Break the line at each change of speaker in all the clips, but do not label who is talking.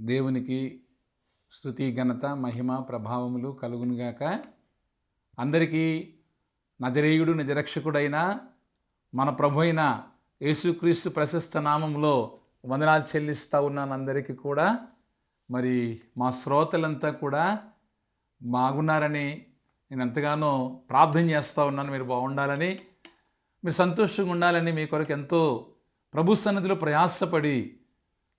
దేవునికి స్థుతి ఘనత మహిమ ప్రభావములు కలుగునుగాక. అందరికీ నజరేయుడు నిజరక్షకుడైన మన ప్రభు అయిన యేసుక్రీస్తు ప్రశస్త నామంలో వందనాలు చెల్లిస్తూ ఉన్నాను అందరికీ కూడా. మరి మా శ్రోతలంతా కూడా బాగున్నారని నేను ఎంతగానో ప్రార్థన చేస్తూ ఉన్నాను. మీరు బాగుండాలని మీరు సంతోషంగా ఉండాలని మీ కొరకు ఎంతో ప్రభు సన్నిధిలో ప్రయాసపడి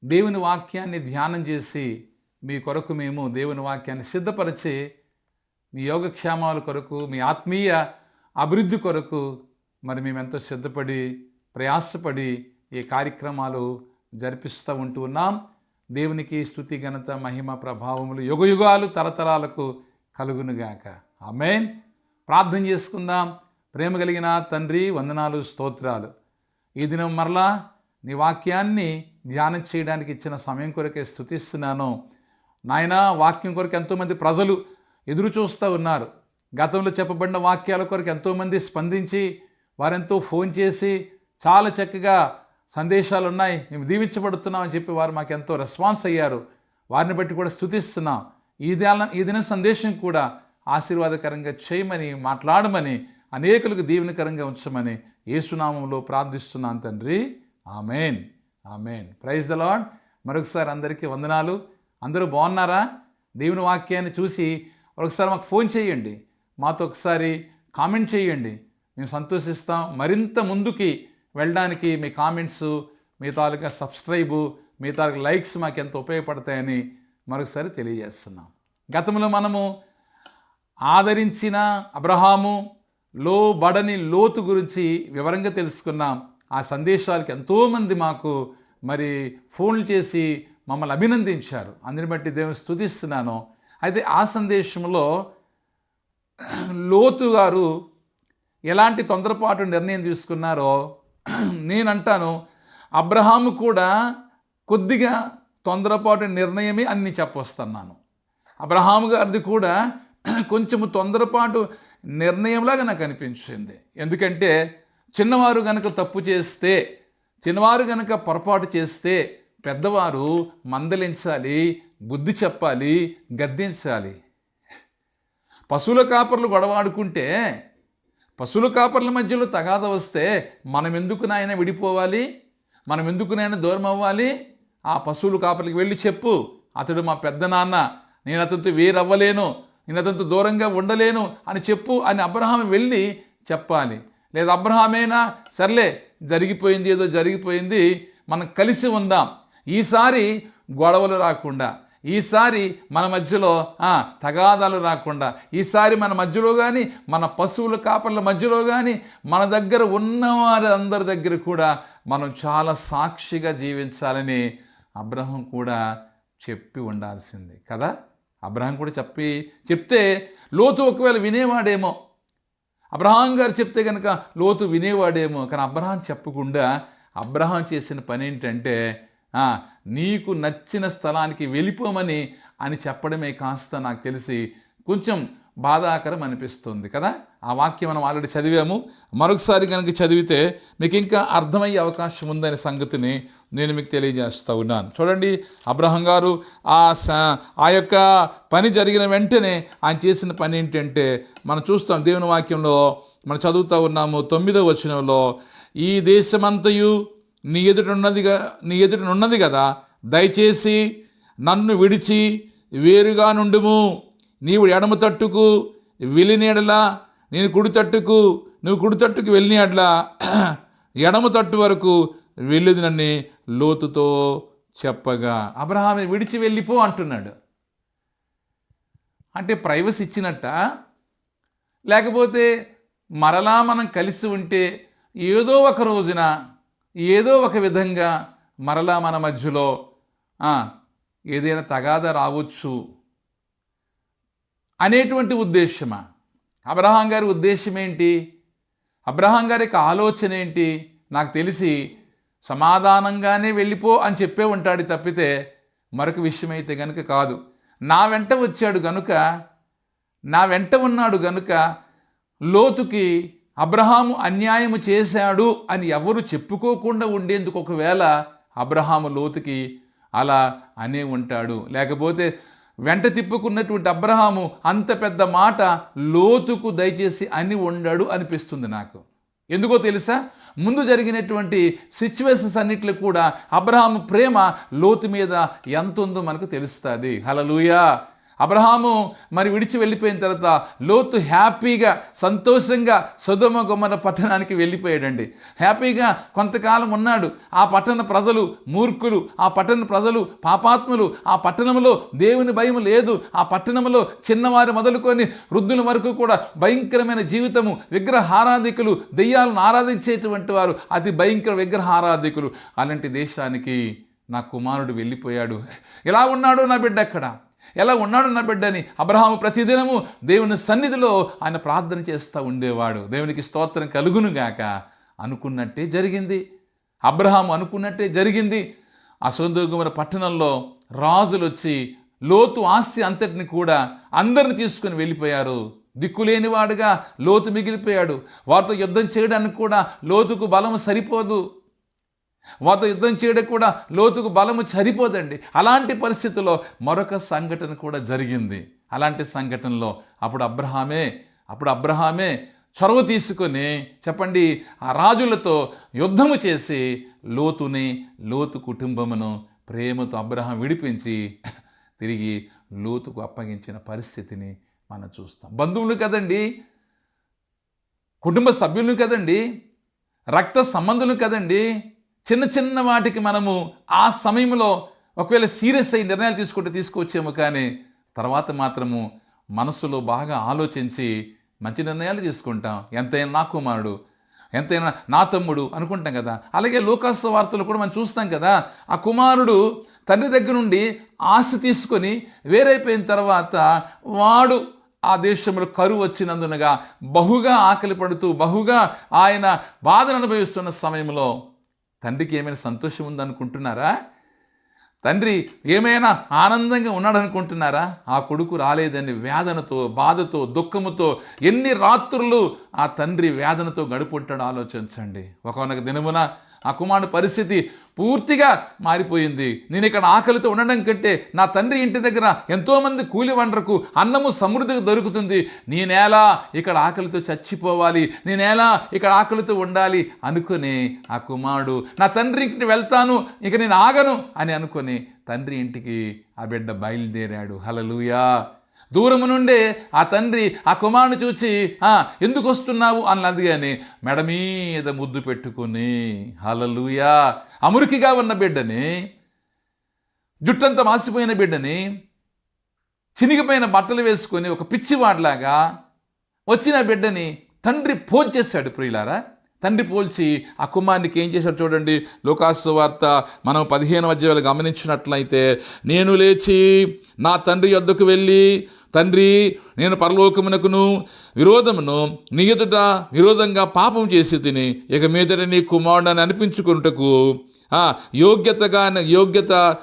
దేవుని వాక్యాన్ని ధ్యానం చేసి మీ కొరకు మేము దేవుని వాక్యాన్ని సిద్ధపరిచి మీ యోగక్షేమాల కొరకు మీ ఆత్మీయ అభివృద్ధి కొరకు మరి మేము ఎంతో సిద్ధపడి ప్రయాసపడి ఈ కార్యక్రమాలు జరిపిస్తూ ఉంటూ ఉన్నాం. దేవునికి స్థుతి ఘనత మహిమ ప్రభావములు యుగయుగాలు తరతరాలకు కలుగునుగాక. ఆమెన్. ప్రార్థన చేసుకుందాం. ప్రేమ కలిగిన తండ్రి వందనాలు స్తోత్రాలు. ఈ దినం మరలా నీ వాక్యాన్ని ధ్యానం చేయడానికి ఇచ్చిన సమయం కొరకే స్థుతిస్తున్నాను. నాయన వాక్యం కొరకు ఎంతోమంది ప్రజలు ఎదురు చూస్తూ ఉన్నారు. గతంలో చెప్పబడిన వాక్యాల కొరకు ఎంతోమంది స్పందించి వారెంతో ఫోన్ చేసి చాలా చక్కగా సందేశాలు ఉన్నాయి మేము దీవించబడుతున్నామని చెప్పి వారు మాకు ఎంతో రెస్పాన్స్ అయ్యారు. వారిని బట్టి కూడా స్థుతిస్తున్నాం. ఈ దిన ఈ దిన సందేశం కూడా ఆశీర్వాదకరంగా చేయమని మాట్లాడమని అనేకులకు దీవెనకరంగా ఉంచమని యేసునామంలో ప్రార్థిస్తున్నాను తండ్రి. Amen. Amen. Praise the lord మరొకసారి అందరికీ వందనాలు. అందరూ బాగున్నారా? దేవుని వాక్యాన్ని చూసి ఒకసారి మాకు ఫోన్ చేయండి. మాతో ఒకసారి కామెంట్ చేయండి. మేము సంతోషిస్తాం. మరింత ముందుకి వెళ్ళడానికి మీ కామెంట్స్ మీ తాలూకా సబ్స్క్రైబు మీ తాలూకా లైక్స్ మాకు ఎంత ఉపయోగపడతాయని మరొకసారి తెలియజేస్తున్నాం. గతంలో మనము ఆదరించిన అబ్రహాము లోబడని లోతు గురించి వివరంగా తెలుసుకున్నాం. ఆ సందేశాలకు ఎంతోమంది మాకు మరి ఫోన్లు చేసి మమ్మల్ని అభినందించారు. అందుని బట్టి దేవుని స్థుతిస్తున్నాను అయితే ఆ సందేశంలో లోతు గారు ఎలాంటి తొందరపాటు నిర్ణయం తీసుకున్నారో నేనంటాను. అబ్రహాము కూడా కొద్దిగా తొందరపాటు నిర్ణయమే అని చెప్పొస్తున్నాను. అబ్రహాము గారిది కూడా కొంచెము తొందరపాటు నిర్ణయంలాగా నాకు అనిపించింది. ఎందుకంటే చిన్నవారు గనక తప్పు చేస్తే చిన్నవారు గనక పొరపాటు చేస్తే పెద్దవారు మందలించాలి బుద్ధి చెప్పాలి గద్దించాలి. పశువుల కాపర్లు గొడవాడుకుంటే పశువుల కాపర్ల మధ్యలో తగాద వస్తే మనం ఎందుకు నాయన విడిపోవాలి? మనం ఎందుకు నాయన దూరం అవ్వాలి ఆ పశువుల కాపర్లకి వెళ్ళి చెప్పు అతడు మా పెద్ద నాన్న నేను అతనితో వేరవ్వలేను నేను అతనితో దూరంగా ఉండలేను అని చెప్పు అని అబ్రహాం వెళ్ళి చెప్పాలి. లేదా అబ్రహామేనా? సర్లే జరిగిపోయింది ఏదో జరిగిపోయింది మనం కలిసి ఉందాం. ఈసారి గొడవలు రాకుండా ఈసారి మన మధ్యలో తగాదాలు రాకుండా ఈసారి మన మధ్యలో కానీ మన పశువుల కాపర్ల మధ్యలో కానీ మన దగ్గర ఉన్నవారి అందరి దగ్గర కూడా మనం చాలా సాక్షిగా జీవించాలని అబ్రహం కూడా చెప్పి ఉండాల్సింది కదా? అబ్రహం కూడా చెప్పి చెప్తే లోతు ఒకవేళ వినేవాడేమో అబ్రహాం గారు చెప్తే కనుక లోతు వినేవాడేమో కానీ అబ్రహాం చెప్పకుండా అబ్రహాం చేసిన పని ఏంటంటే నీకు నచ్చిన స్థలానికి వెళ్ళిపోమని అని చెప్పడమే కాస్త నాకు తెలిసి కొంచెం బాధాకరం అనిపిస్తుంది కదా? ఆ వాక్యం మనం ఆల్రెడీ చదివాము. మరొకసారి కనుక చదివితే మీకు ఇంకా అర్థమయ్యే అవకాశం ఉందనే సంగతిని నేను మీకు తెలియజేస్తూ ఉన్నాను. చూడండి అబ్రహం గారు ఆ స ఆ యొక్క పని జరిగిన వెంటనే ఆయన చేసిన పని ఏంటంటే మనం చూస్తాం దేవుని వాక్యంలో మనం చదువుతూ ఉన్నాము తొమ్మిదో వచనంలో ఈ దేశమంతయు నీ ఎదుటనున్నదిగా నీ ఎదుటనున్నది కదా దయచేసి నన్ను విడిచి వేరుగా నుండుము. నీవు ఎడమ తట్టుకు వెళ్ళినీడలా నేను కుడి తట్టుకు నువ్వు కుడి తట్టుకు వెళ్ళినట్లా ఎడమ తట్టు వరకు వెళ్ళుదినని లోతుతో చెప్పగా. అబ్రహాం విడిచి వెళ్ళిపో అంటున్నాడు. అంటే ప్రైవసీ ఇచ్చినట్ట? లేకపోతే మరలా మనం కలిసి ఉంటే ఏదో ఒక రోజున ఏదో ఒక విధంగా మరలా మన మధ్యలో ఏదైనా తగాద రావచ్చు అనేటువంటి ఉద్దేశమా? అబ్రహాం గారి ఉద్దేశం ఏంటి అబ్రహాం గారి యొక్క ఆలోచన ఏంటి నాకు తెలిసి సమాధానంగానే వెళ్ళిపో అని చెప్పే ఉంటాడు తప్పితే మరొక విషయం అయితే గనుక కాదు. నా వెంట వచ్చాడు గనుక నా వెంట ఉన్నాడు గనుక లోతుకి అబ్రహాము అన్యాయము చేశాడు అని ఎవరు చెప్పుకోకుండా ఉండేందుకు ఒకవేళ అబ్రహాము లోతుకి అలా అనే ఉంటాడు. లేకపోతే వెంట తిప్పుకున్నటువంటి అబ్రహాము అంత పెద్ద మాట లోతుకు దయచేసి అని ఉండాడు అనిపిస్తుంది నాకు. ఎందుకో తెలుసా? ముందు జరిగినటువంటి సిచ్యువేషన్స్ అన్నిట్లో కూడా అబ్రహాము ప్రేమ లోతు మీద ఎంత ఉందో మనకు తెలుస్తుంది. హలలుయా అబ్రహాము మరి విడిచి వెళ్ళిపోయిన తర్వాత లోతు హ్యాపీగా సంతోషంగా సుధమ గుమ్మన పట్టణానికి వెళ్ళిపోయాడండి. హ్యాపీగా కొంతకాలం ఉన్నాడు. ఆ పట్టణ ప్రజలు మూర్ఖులు ఆ పట్టణ ప్రజలు పాపాత్ములు ఆ పట్టణంలో దేవుని భయం లేదు. ఆ పట్టణంలో చిన్నవారు మొదలుకొని వృద్ధుల వరకు కూడా భయంకరమైన జీవితము విగ్రహారాధికులు దెయ్యాలను ఆరాధించేటువంటి వారు అతి భయంకర విగ్రహారాధికులు. అలాంటి దేశానికి నా కుమారుడు వెళ్ళిపోయాడు. ఎలా ఉన్నాడో నా బిడ్డ అక్కడ? ఎలా ఉన్నాడు నా బిడ్డని? అబ్రహాము ప్రతిదినము దేవుని సన్నిధిలో ఆయన ప్రార్థన చేస్తూ ఉండేవాడు. దేవునికి స్తోత్రం కలుగునుగాక అనుకున్నట్టే జరిగింది. అబ్రహాము అనుకున్నట్టే జరిగింది. అసోదోగుమర పట్టణంలో రాజులు వచ్చి లోతు ఆస్తి అంతటిని కూడా అందరిని తీసుకుని వెళ్ళిపోయారు. దిక్కులేనివాడుగా లోతు మిగిలిపోయాడు. వారితో యుద్ధం చేయడానికి కూడా లోతుకు బలం సరిపోదు. వాతో యుద్ధం చేయడం కూడా లోతుకు బలము సరిపోదండి. అలాంటి పరిస్థితుల్లో మరొక సంఘటన కూడా జరిగింది. అలాంటి సంఘటనలో అప్పుడు అబ్రహామే అప్పుడు అబ్రహామే చొరవ తీసుకొని చెప్పండి ఆ రాజులతో యుద్ధము చేసి లోతుని లోతు కుటుంబమును ప్రేమతో అబ్రహాం విడిపించి తిరిగి లోతుకు అప్పగించిన పరిస్థితిని మనం చూస్తాం. బంధువులు కదండి కుటుంబ సభ్యులు కదండి రక్త సంబంధులు కదండి చిన్న చిన్న వాటికి మనము ఆ సమయంలో ఒకవేళ సీరియస్ అయ్యి నిర్ణయాలు తీసుకుంటే తీసుకొచ్చేమో కానీ తర్వాత మాత్రము మనసులో బాగా ఆలోచించి మంచి నిర్ణయాలు తీసుకుంటాం. ఎంతైనా నా కుమారుడు ఎంతైనా నా తమ్ముడు అనుకుంటాం కదా. అలాగే లోకాసు వార్తలు కూడా మనం చూస్తాం కదా. ఆ కుమారుడు తండ్రి దగ్గర నుండి ఆశ తీసుకొని వేరైపోయిన తర్వాత వాడు ఆ దేశంలో కరువు వచ్చినందునగా బహుగా ఆకలి పడుతూ బహుగా ఆయన బాధను అనుభవిస్తున్న సమయంలో తండ్రికి ఏమైనా సంతోషం ఉందనుకుంటున్నారా? తండ్రి ఏమైనా ఆనందంగా ఉన్నాడనుకుంటున్నారా? ఆ కొడుకు రాలేదని వేదనతో బాధతో దుఃఖముతో ఎన్ని రాత్రులు ఆ తండ్రి వేదనతో గడుపుంటాడు ఆలోచించండి. ఒకనొక దినమున ఆ కుమారుడు పరిస్థితి పూర్తిగా మారిపోయింది. నేను ఇక్కడ ఆకలితో ఉండడం కంటే నా తండ్రి ఇంటి దగ్గర ఎంతోమంది కూలి వండరకు అన్నము సమృద్ధిగా దొరుకుతుంది. నేనేలా ఇక్కడ ఆకలితో చచ్చిపోవాలి? నేనేలా ఇక్కడ ఆకలితో ఉండాలి? అనుకుని ఆ కుమారుడు నా తండ్రి ఇంటికి వెళ్తాను ఇక నేను ఆగను అని అనుకొని తండ్రి ఇంటికి ఆ బిడ్డ బయలుదేరాడు. హలలుయా దూరము నుండే ఆ తండ్రి ఆ కుమారుని చూచి ఎందుకు వస్తున్నావు? అన్నది కానీ మెడ మీద ముద్దు పెట్టుకుని హలలుయా అమురికిగా ఉన్న బిడ్డని జుట్టంతా మాసిపోయిన బిడ్డని చినిగిపోయిన బట్టలు వేసుకొని ఒక పిచ్చివాడిలాగా వచ్చిన బిడ్డని తండ్రి పోల్చేశాడు ప్రియులారా. తండ్రి పోల్చి ఆ కుమారునికి ఏం చేశాడు చూడండి. లోకాసు వార్త మనం పదిహేను అధ్యాయాలు గమనించినట్లయితే నేను లేచి నా తండ్రి యొద్దకు వెళ్ళి తండ్రి నేను పరలోకమునకును విరోధమును నీ ఎదుట విరోధంగా పాపం చేసి తిని ఇక మీదట నీ కుమారుడు అని అనిపించుకున్నటకు యోగ్యతగా యోగ్యత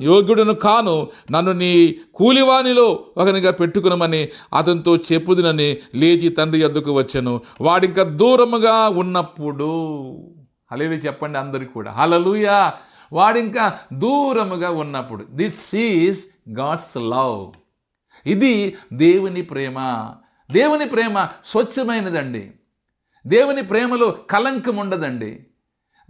యోగ్యుడును కాను నన్ను నీ కూలివానిలో ఒకనిగా పెట్టుకునమని అతనితో చెప్పుదునని లేచి తండ్రి ఎద్దుకు వచ్చాను. వాడింకా దూరముగా ఉన్నప్పుడు హలేలు చెప్పండి అందరికి కూడా. హలలుయా వాడింకా దూరముగా ఉన్నప్పుడు దిట్స్ ఈజ్ గాడ్స్ లవ్. ఇది దేవుని ప్రేమ. దేవుని ప్రేమ స్వచ్ఛమైనదండి. దేవుని ప్రేమలో కలంకం ఉండదండి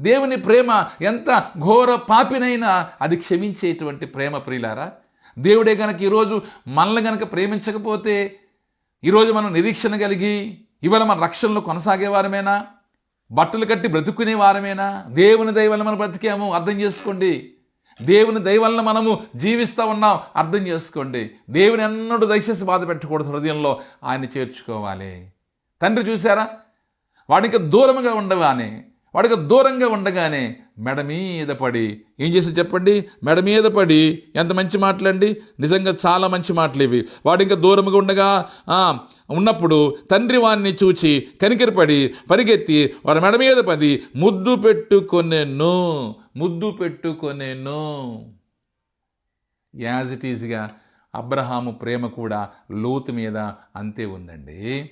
దేవుని ప్రేమ ఎంత ఘోర పాపినైనా అది క్షమించేటువంటి ప్రేమ ప్రియులారా? దేవుడే గనక ఈరోజు మనల్ని గనక ప్రేమించకపోతే ఈరోజు మనం నిరీక్షణ కలిగి ఇవాళ మన రక్షణలో కొనసాగేవారమేనా? బట్టలు కట్టి బ్రతుకునే వారమేనా దేవుని దయ మనం బ్రతికాము అర్థం చేసుకోండి. దేవుని దయ మనము జీవిస్తూ ఉన్నాం అర్థం చేసుకోండి. దేవుని ఎన్నడూ దయచేసి బాధ పెట్టకూడదు హృదయంలో ఆయన చేర్చుకోవాలి. తండ్రి చూసారా వాడికి దూరముగా ఉండగానే వాడికి దూరంగా ఉండగానే మెడ మీద పడి. ఏం చేసి చెప్పండి? మెడ మీద పడి. ఎంత మంచి మాటలండి? నిజంగా చాలా మంచి మాటలు ఇవి. వాడు ఇంకా దూరంగా ఉండగా ఉన్నప్పుడు తండ్రి వాడిని చూచి కనికిరపడి పరిగెత్తి వాడి మెడ మీద పది ముద్దు పెట్టుకొనేను ముద్దు పెట్టుకొనేను. యాజ్ ఇట్ ఈజ్గా అబ్రహాము ప్రేమ కూడా లోతు మీద అంతే ఉందండి.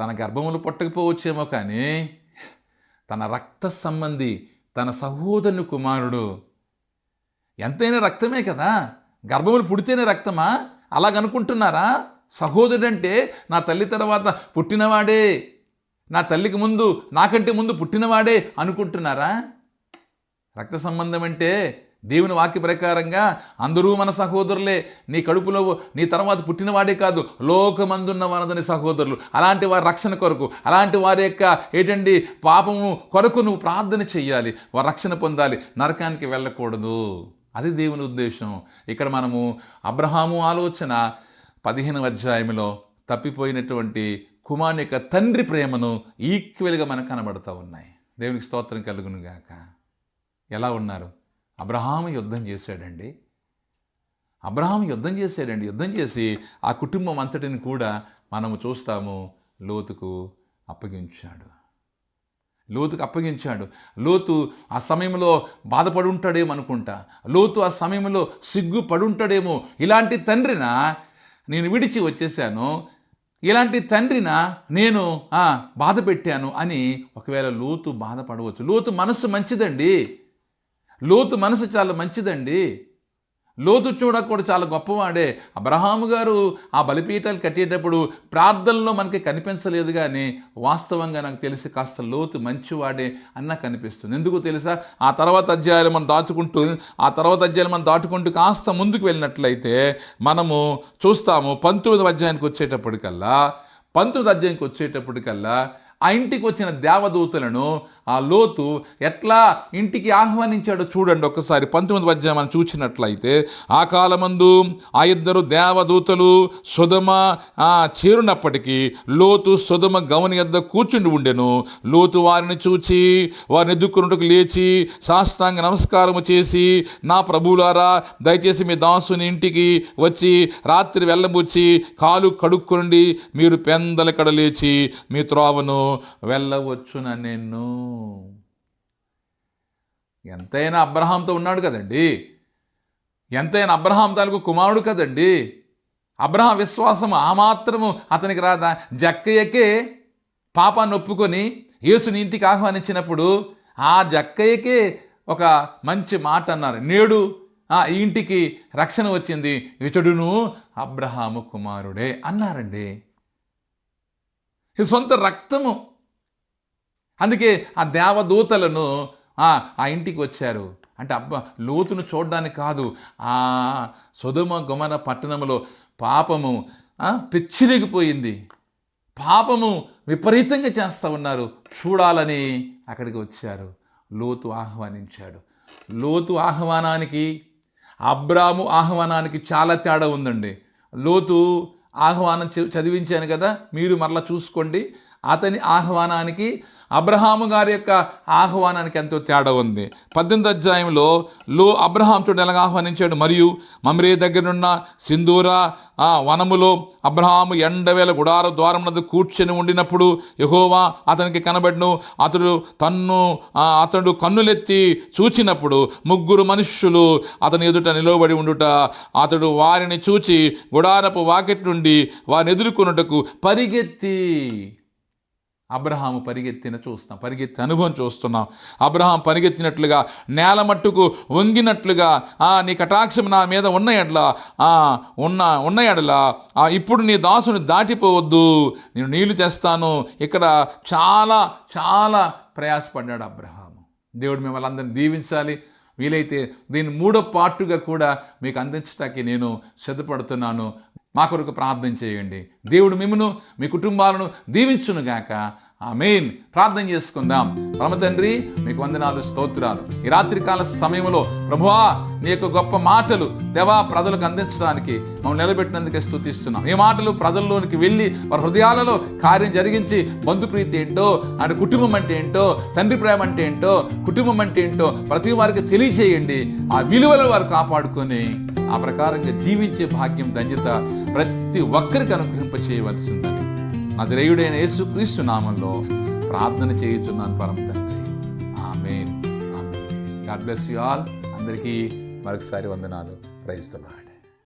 తన గర్భములు పుట్టకపోవచ్చేమో కానీ తన రక్త సంబంధి తన సహోదరుని కుమారుడు. ఎంతైనా రక్తమే కదా? గర్భములు పుడితేనే రక్తమా? అలాగనుకుంటున్నారా? సహోదరుడంటే నా తల్లి తర్వాత పుట్టినవాడే నా తల్లికి ముందు నాకంటే ముందు పుట్టినవాడే అనుకుంటున్నారా? రక్త సంబంధం అంటే దేవుని వాక్య ప్రకారంగా అందరూ మన సహోదరులే. నీ కడుపులో నీ తర్వాత పుట్టినవాడే కాదు లోకమందున్న వనదని సహోదరులు. అలాంటి వారి రక్షణ కొరకు అలాంటి వారి యొక్క ఏంటండి పాపము కొరకు నువ్వు ప్రార్థన చెయ్యాలి. వారు రక్షణ పొందాలి. నరకానికి వెళ్ళకూడదు. అది దేవుని ఉద్దేశం. ఇక్కడ మనము అబ్రహాము ఆలోచన పదిహేను అధ్యాయంలో తప్పిపోయినటువంటి కుమారుని యొక్క తండ్రి ప్రేమను ఈక్వల్గా మనకు కనబడుతూ ఉన్నాయి. దేవునికి స్తోత్రం కలుగును గాక. ఎలా ఉన్నారు? అబ్రహాం యుద్ధం చేశాడండి. అబ్రహాం యుద్ధం చేశాడండి. యుద్ధం చేసి ఆ కుటుంబం అంతటిని కూడా మనము చూస్తాము. లోతుకు అప్పగించాడు. లోతుకు అప్పగించాడు. లోతు ఆ సమయంలో బాధపడి ఉంటాడేమో అనుకుంటా. లోతు ఆ సమయంలో సిగ్గు పడుంటాడేమో ఇలాంటి తండ్రిన నేను విడిచి వచ్చేసాను. ఇలాంటి తండ్రిన నేను బాధ పెట్టాను అని ఒకవేళ లోతు బాధపడవచ్చు. లోతు మనసు మంచిదండి. లోతు మనసు చాలా మంచిదండి. లోతు చూడ కూడా చాలా గొప్పవాడే. అబ్రహాము గారు ఆ బలిపీఠాలు కట్టేటప్పుడు ప్రార్థనలో మనకి కనిపించలేదు కానీ వాస్తవంగా నాకు తెలిసి కాస్త లోతు మంచివాడే అన్న కనిపిస్తుంది. ఎందుకు తెలుసా? ఆ తర్వాత అధ్యాయాలు మనం దాటుకుంటూ ఆ తర్వాత అధ్యాయాలు మనం దాటుకుంటూ కాస్త ముందుకు వెళ్ళినట్లయితే మనము చూస్తాము పంతొమ్మిది అధ్యాయానికి వచ్చేటప్పటికల్లా పంతొమ్మిది అధ్యాయానికి వచ్చేటప్పటికల్లా ఆ ఇంటికి వచ్చిన దేవదూతలను ఆ లోతు ఎట్లా ఇంటికి ఆహ్వానించాడో చూడండి ఒక్కసారి. పంతొమ్మిది అధ్యాయం మనం చూసినట్లయితే ఆ కాలమందు ఆ ఇద్దరు దేవదూతలు సుధమ ఆ చేరునప్పటికీ లోతు సుధమ గమని యొద్ద కూర్చుండి ఉండెను. లోతు వారిని చూచి వారిని ఎదుర్కొన్నట్టుకు లేచి సాష్టాంగ నమస్కారము చేసి నా ప్రభువులారా దయచేసి మీ దాసుని ఇంటికి వచ్చి రాత్రి వెళ్ళబుచ్చి కాలు కడుక్కొండి మీరు పెందలకడ లేచి మీ త్రోవను వెళ్ళవచ్చున నేను ఎంతైనా అబ్రహాంతో ఉన్నాడు కదండి. ఎంతైనా అబ్రహాం తాలూకు కుమారుడు కదండి. అబ్రహాం విశ్వాసం ఆ మాత్రము అతనికి రాదా? జక్కయ్యకే పాపాన్ని ఒప్పుకొని యేసుని ఇంటికి ఆహ్వానించినప్పుడు ఆ జక్కయ్యకే ఒక మంచి మాట అన్నారు. నేడు ఆ ఇంటికి రక్షణ వచ్చింది. ఇతడును అబ్రహాము కుమారుడే అన్నారండి. సొంత రక్తము అందుకే ఆ దేవదూతలను ఆ ఆ ఇంటికి వచ్చారు. అంటే అబ్బా లోతును చూడడానికి కాదు ఆ సుధుమ గుమన పట్టణంలో పాపము పిచ్చిరిగిపోయింది పెచ్చిరిగిపోయింది పాపము విపరీతంగా చేస్తూ ఉన్నారు. చూడాలని అక్కడికి వచ్చారు. లోతు ఆహ్వానించాడు. లోతు ఆహ్వానానికి అబ్రాము ఆహ్వానానికి చాలా తేడా ఉందండి. లోతు ఆహ్వానం చదివించాను కదా మీరు మరలా చూసుకోండి. అతని ఆహ్వానానికి అబ్రహాము గారి యొక్క ఆహ్వానానికి ఎంతో తేడా ఉంది. పద్దెనిమిది అధ్యాయంలో లో అబ్రహాం చూడండి ఎలాగ ఆహ్వానించాడు. మరియు మమ్రే దగ్గరున్న సింధూర ఆ వనములో అబ్రహాము ఎండవేల గుడార ద్వారమునది కూర్చొని ఉండినప్పుడు యహోవా అతనికి కనబడును. అతడు తన్ను అతడు కన్నులెత్తి చూచినప్పుడు ముగ్గురు మనుష్యులు అతని ఎదుట నిలవబడి ఉండుట అతడు వారిని చూచి గుడారపు వాకెట్ నుండి వారిని ఎదుర్కొనుటకు పరిగెత్తి అబ్రహాము పరిగెత్తిన చూస్తాం పరిగెత్తి అనుభవం చూస్తున్నాం. అబ్రహాం పరిగెత్తినట్లుగా నేల మట్టుకు వంగినట్లుగా ఆ నీ కటాక్షం నా మీద ఉన్న ఎడలా ఉన్న ఉన్న ఎడలా ఆ ఇప్పుడు నీ దాసుని దాటిపోవద్దు నేను నీళ్ళు తెస్తాను. ఇక్కడ చాలా చాలా ప్రయాసపడ్డాడు అబ్రహాము. దేవుడు మిమ్మల్ని అందరిని దీవించాలి. వీలైతే దీని మూడో పార్టుగా కూడా మీకు అందించటానికి నేను సిద్ధపడుతున్నాను. మా కొరకు ప్రార్థన చేయండి. దేవుడు మిమ్మను మీ కుటుంబాలను దీవించునుగాక. ఆమెన్. ప్రార్థన చేసుకుందాం. పరమ తండ్రి మీకు వందనాలు స్తోత్రాలు. ఈ రాత్రికాల సమయంలో ప్రభువా నీ యొక్క గొప్ప మాటలు దేవా ప్రజలకు అందించడానికి మమ్మల్ని నిలబెట్టినందుకే స్థుతిస్తున్నాం ఈ మాటలు ప్రజల్లోనికి వెళ్ళి వారి హృదయాలలో కార్యం జరిగించి బంధుప్రీతి ఏంటో ఆయన కుటుంబం అంటే ఏంటో తండ్రి ప్రేమ అంటే ఏంటో కుటుంబం అంటే ఏంటో ప్రతి వారికి తెలియజేయండి. ఆ విలువలు వారు కాపాడుకొని ఆ ప్రకారంగా జీవించే భాగ్యం ధన్యత ప్రతి ఒక్కరికి అనుగ్రహింప చేయవలసిందని నజరేయుడైన యేసుక్రీస్తు నామంలో ప్రార్థన చేయుచున్నాను పరమ తండ్రి. ఆమెన్. ఆమె గాడ్ బ్లెస్ యు ఆల్. అందరికీ మరొకసారి వందనాలు. ప్రైజ్